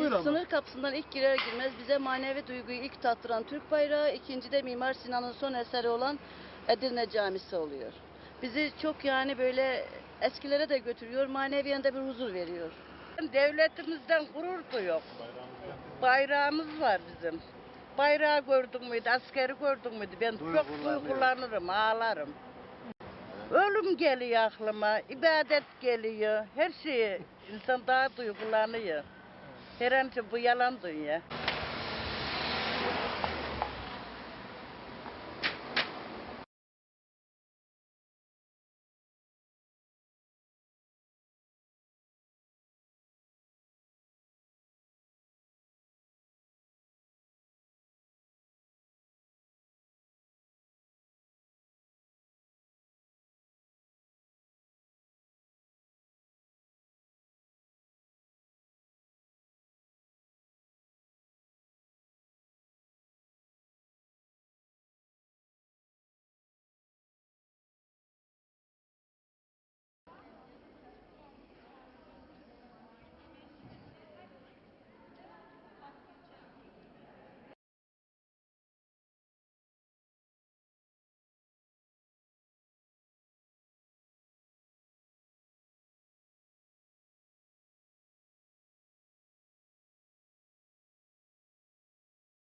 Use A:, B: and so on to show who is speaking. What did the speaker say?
A: ama.
B: Sınır kapısından ilk girer girmez bize manevi duyguyu ilk tattıran Türk bayrağı, ikinci de Mimar Sinan'ın son eseri olan Edirne Camisi oluyor. Bizi çok yani böyle eskilere de götürüyor, maneviyen de bir huzur veriyor.
C: Devletimizden gurur duyuyor. Bayrağımız var bizim. Bayrağı gördün müydü, askeri gördün müydü? Ben çok duygulanırım, ağlarım. Ölüm geliyor aklıma, ibadet geliyor, her şeyi insan daha duygulanıyor. Her an bu yalan dünya.